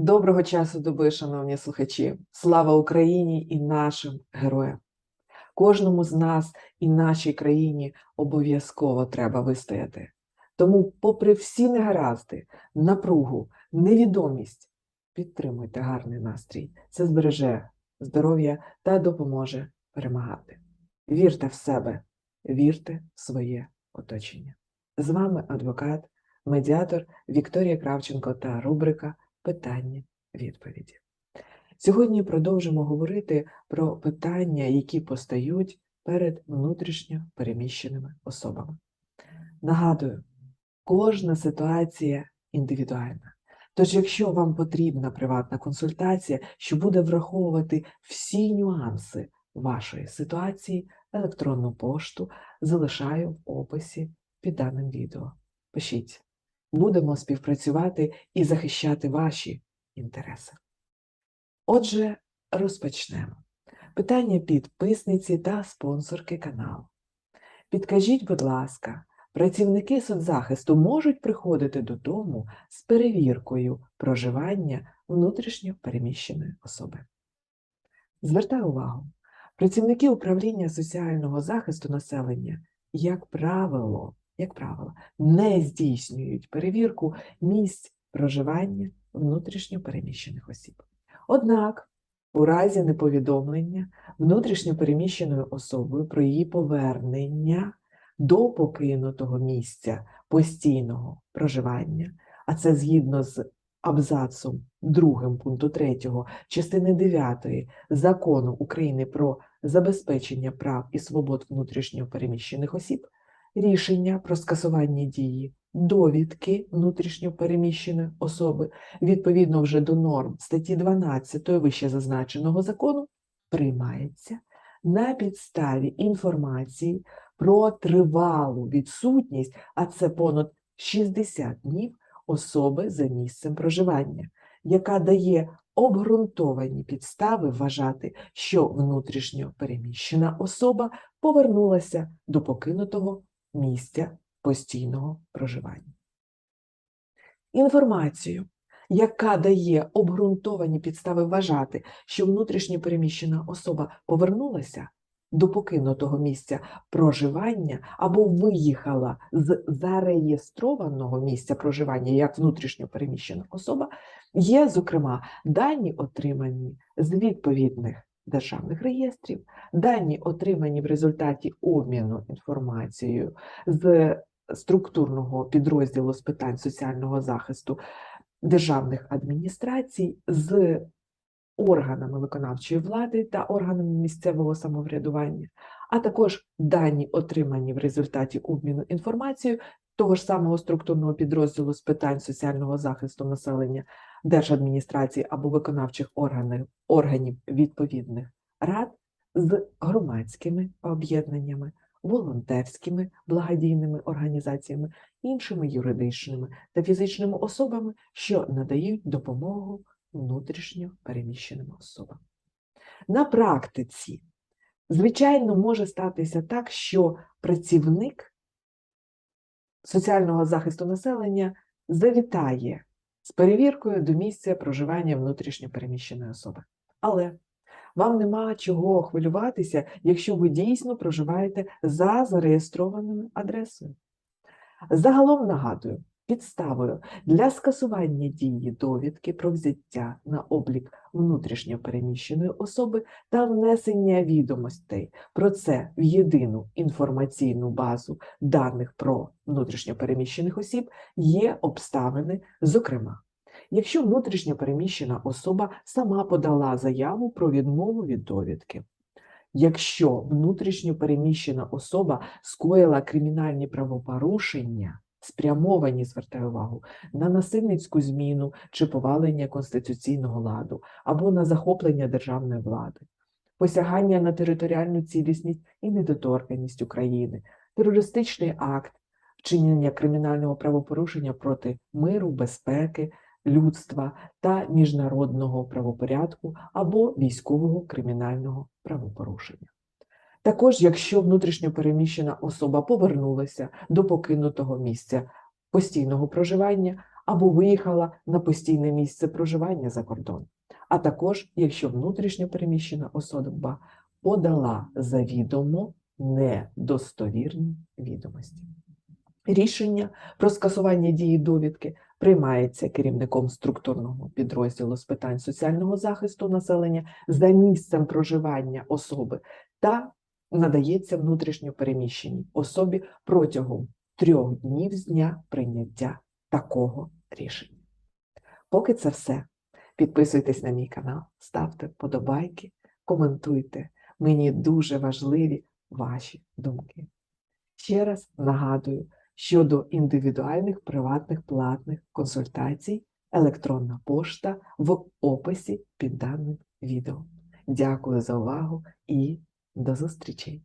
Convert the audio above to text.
Доброго часу доби, шановні слухачі! Слава Україні і нашим героям! Кожному з нас і нашій країні обов'язково треба вистояти. Тому, попри всі негаразди, напругу, невідомість, підтримуйте гарний настрій. Це збереже здоров'я та допоможе перемагати. Вірте в себе, вірте в своє оточення. З вами адвокат, медіатор Вікторія Кравченко та рубрика Питання відповіді. Сьогодні продовжимо говорити про питання, які постають перед внутрішньо переміщеними особами. Нагадую, кожна ситуація індивідуальна. Тож, якщо вам потрібна приватна консультація, що буде враховувати всі нюанси вашої ситуації, електронну пошту залишаю в описі під даним відео. Пишіть. Будемо співпрацювати і захищати ваші інтереси. Отже, розпочнемо. Питання підписниці та спонсорки каналу. Підкажіть, будь ласка, працівники соцзахисту можуть приходити додому з перевіркою проживання внутрішньо переміщеної особи. Звертаю увагу, працівники управління соціального захисту населення, як правило, як правило, не здійснюють перевірку місць проживання внутрішньо переміщених осіб. Однак, у разі неповідомлення внутрішньо переміщеною особою про її повернення до покинутого місця постійного проживання, а це згідно з абзацом 2 пункту 3 частини 9 Закону України про забезпечення прав і свобод внутрішньо переміщених осіб, рішення про скасування дії довідки внутрішньо переміщеної особи. Відповідно вже до норм статті 12 вище зазначеного закону приймається на підставі інформації про тривалу відсутність, а це понад 60 днів особи за місцем проживання, яка дає обґрунтовані підстави вважати, що внутрішньо переміщена особа повернулася до покинутого місця постійного проживання. Інформацію, яка дає обґрунтовані підстави вважати, що внутрішньо переміщена особа повернулася до покинутого місця проживання або виїхала з зареєстрованого місця проживання як внутрішньо переміщена особа, є, зокрема, дані отримані з відповідних державних реєстрів, дані отримані в результаті обміну інформацією з структурного підрозділу з питань соціального захисту державних адміністрацій, з органами виконавчої влади та органами місцевого самоврядування, а також дані, отримані в результаті обміну інформацією того ж самого структурного підрозділу з питань соціального захисту населення держадміністрації або виконавчих органів, органів відповідних рад з громадськими об'єднаннями, волонтерськими благодійними організаціями, іншими юридичними та фізичними особами, що надають допомогу внутрішньо переміщеним особам. На практиці, звичайно, може статися так, що працівник соціального захисту населення завітає з перевіркою до місця проживання внутрішньопереміщеної особи. Але вам нема чого хвилюватися, якщо ви дійсно проживаєте за зареєстрованою адресою. Загалом нагадую, підставою для скасування дії довідки про взяття на облік внутрішньо переміщеної особи та внесення відомостей про це в єдину інформаційну базу даних про внутрішньо переміщених осіб є обставини, зокрема. Якщо внутрішньо переміщена особа сама подала заяву про відмову від довідки, якщо внутрішньо переміщена особа скоїла кримінальні правопорушення, спрямовані, звертаю увагу, на насильницьку зміну чи повалення конституційного ладу або на захоплення державної влади, посягання на територіальну цілісність і недоторканність України, терористичний акт, вчинення кримінального правопорушення проти миру, безпеки, людства та міжнародного правопорядку або військового кримінального правопорушення. Також, якщо внутрішньо переміщена особа повернулася до покинутого місця постійного проживання або виїхала на постійне місце проживання за кордон, а також якщо внутрішньо переміщена особа подала завідомо недостовірні відомості. Рішення про скасування дії довідки приймається керівником структурного підрозділу з питань соціального захисту населення за місцем проживання особи та надається внутрішньо переміщеній особі протягом трьох днів з дня прийняття такого рішення. Поки це все. Підписуйтесь на мій канал, ставте вподобайки, коментуйте. Мені дуже важливі ваші думки. Ще раз нагадую, щодо індивідуальних приватних платних консультацій, електронна пошта в описі під даним відео. Дякую за увагу і до зустрічей!